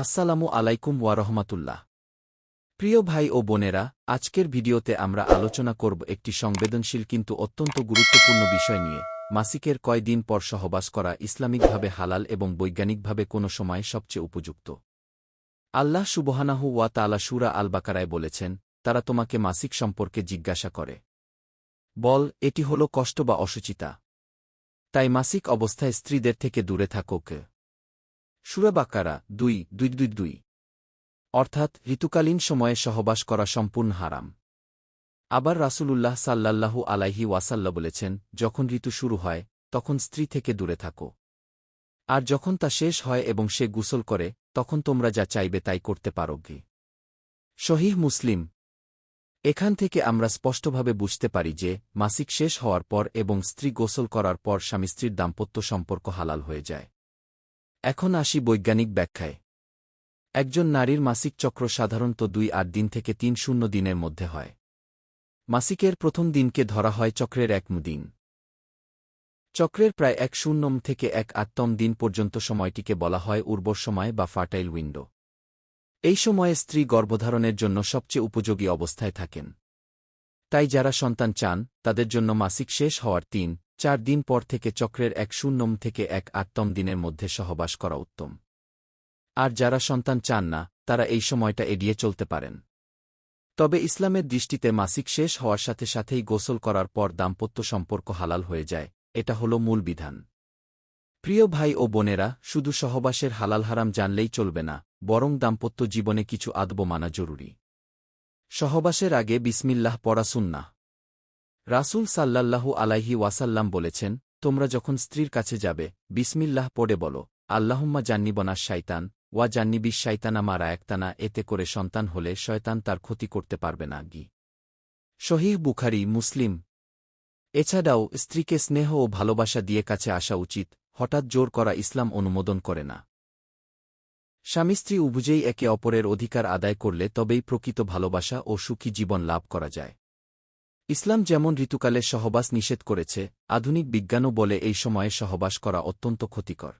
আসসালামু আলাইকুম ওয়া রহমাতুল্লাহ। প্রিয় ভাই ও বোনেরা, আজকের ভিডিওতে আমরা আলোচনা করব একটি সংবেদনশীল কিন্তু অত্যন্ত গুরুত্বপূর্ণ বিষয় নিয়ে, মাসিকের কয়দিন পর সহবাস করা ইসলামিকভাবে হালাল এবং বৈজ্ঞানিকভাবে কোনো সময় সবচেয়ে উপযুক্ত। আল্লাহ সুবহানাহু ওয়া তালা সুরা আল বাকারায় বলেছেন, তারা তোমাকে মাসিক সম্পর্কে জিজ্ঞাসা করে। বল, এটি হল কষ্ট বা অসুচিতা। তাই মাসিক অবস্থায় স্ত্রীদের থেকে দূরে থাকুক সুরাবাকারা দুই দুই দুই দুই। অর্থাৎ, ঋতুকালীন সময়ে সহবাস করা সম্পূর্ণ হারাম। আবার রাসূলুল্লাহ সাল্লাল্লাহু আলাইহি ওয়াসাল্লা বলেছেন, যখন ঋতু শুরু হয়, তখন স্ত্রী থেকে দূরে থাকো। আর যখন তা শেষ হয় এবং সে গুসল করে, তখন তোমরা যা চাইবে তাই করতে পারো গে। শহীহ মুসলিম। এখান থেকে আমরা স্পষ্টভাবে বুঝতে পারি যে, মাসিক শেষ হওয়ার পর এবং স্ত্রী গোসল করার পর স্বামী স্ত্রীর দাম্পত্য সম্পর্ক হালাল হয়ে যায়। এখন আসি বৈজ্ঞানিক ব্যাখ্যায়। একজন নারীর মাসিক চক্র সাধারণত দুই আট দিন থেকে তিন শূন্য দিনের মধ্যে হয়। মাসিকের প্রথম দিনকে ধরা হয় চক্রের এক দিন। চক্রের প্রায় এক শূন্যম থেকে এক আটতম দিন পর্যন্ত সময়টিকে বলা হয় উর্বর সময় বা ফার্টাইল উইন্ডো। এই সময়ে স্ত্রী গর্ভধারণের জন্য সবচেয়ে উপযোগী অবস্থায় থাকেন। তাই যারা সন্তান চান, তাদের জন্য মাসিক শেষ হওয়ার তিন চার দিন পর থেকে চক্রের এক শূন্যম থেকে এক আটতম দিনের মধ্যে সহবাস করা উত্তম। আর যারা সন্তান চান না, তারা এই সময়টা এড়িয়ে চলতে পারেন। তবে ইসলামের দৃষ্টিতে মাসিক শেষ হওয়ার সাথে সাথেই গোসল করার পর দাম্পত্য সম্পর্ক হালাল হয়ে যায়, এটা হল মূল বিধান। প্রিয় ভাই ও বোনেরা, শুধু সহবাসের হালাল হারাম জানলেই চলবে না, বরং দাম্পত্য জীবনে কিছু আদব মানা জরুরি। সহবাসের আগে বিসমিল্লাহ পড়া সুন্না রাসূল সাল্লাল্লাহু আলাইহি ওয়াসাল্লাম বলেছেন, তোমরা যখন স্ত্রীর কাছে যাবে, বিসমিল্লাহ পড়ে বলো, আল্লাহুম্মা জান্নিবনা শাইতান, ওয়া জান্নিবিস শাইতানা মারা একতানা এতে করে সন্তান হলে শয়তান তার ক্ষতি করতে পারবে না, গি। শহীহ বুখারি, মুসলিম। এছাড়াও স্ত্রীকে স্নেহ ও ভালোবাসা দিয়ে কাছে আসা উচিত, হঠাৎ জোর করা ইসলাম অনুমোদন করে না। স্বামী স্ত্রী উভুজেই একে অপরের অধিকার আদায় করলে তবেই প্রকৃত ভালোবাসা ও সুখী জীবন লাভ করা যায়। ইসলাম যেমন ঋতুকালে সহবাস নিষেধ করেছে, আধুনিক বিজ্ঞানও বলে এই সময়ে সহবাস করা অত্যন্ত ক্ষতিকর।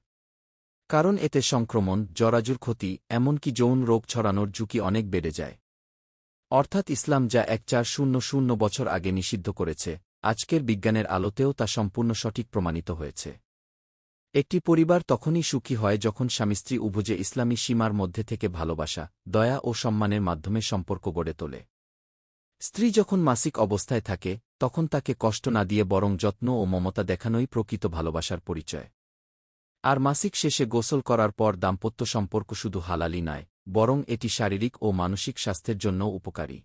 কারণ এতে সংক্রমণ, জরাজুর ক্ষতি, এমনকি যৌন রোগ ছড়ানোর ঝুঁকি অনেক বেড়ে যায়। অর্থাৎ ইসলাম যা এক চার শূন্য শূন্য বছর আগে নিষিদ্ধ করেছে, আজকের বিজ্ঞানের আলোতেও তা সম্পূর্ণ সঠিক প্রমাণিত হয়েছে। একটি পরিবার তখনই সুখী হয় যখন স্বামী স্ত্রী উভুজে ইসলামী সীমার মধ্যে থেকে ভালোবাসা, দয়া ও সম্মানের মাধ্যমে সম্পর্ক গড়ে তোলে। স্ত্রী যখন মাসিক অবস্থায় থাকে, তখন তাকে কষ্ট না দিয়ে বরং যত্ন ও মমতা দেখানোই প্রকৃত ভালোবাসার পরিচয়। আর মাসিক শেষে গোসল করার পর দাম্পত্য সম্পর্ক শুধু হালালি নয়, বরং এটি শারীরিক ও মানসিক স্বাস্থ্যের জন্য উপকারী।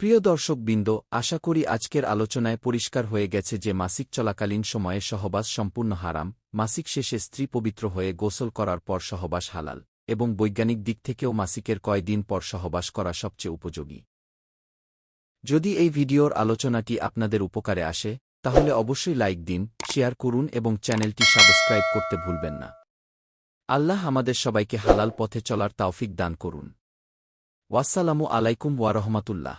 প্রিয় দর্শকবৃন্দ, আশা করি আজকের আলোচনায় পরিষ্কার হয়ে গেছে যে মাসিক চলাকালীন সময়ে সহবাস সম্পূর্ণ হারাম, মাসিক শেষে স্ত্রী পবিত্র হয়ে গোসল করার পর সহবাস হালাল, এবং বৈজ্ঞানিক দিক থেকেও মাসিকের কয়দিন পর সহবাস করা সবচেয়ে উপযোগী। যদি এই ভিডিওর আলোচনাটি আপনাদের উপকারে আসে, তাহলে অবশ্যই লাইক দিন, শেয়ার করুন এবং চ্যানেলটি সাবস্ক্রাইব করতে ভুলবেন না। আল্লাহ আমাদের সবাইকে হালাল পথে চলার তাওফিক দান করুন। ওয়াসালামু আলাইকুম ওয়ারহমাতুল্লাহ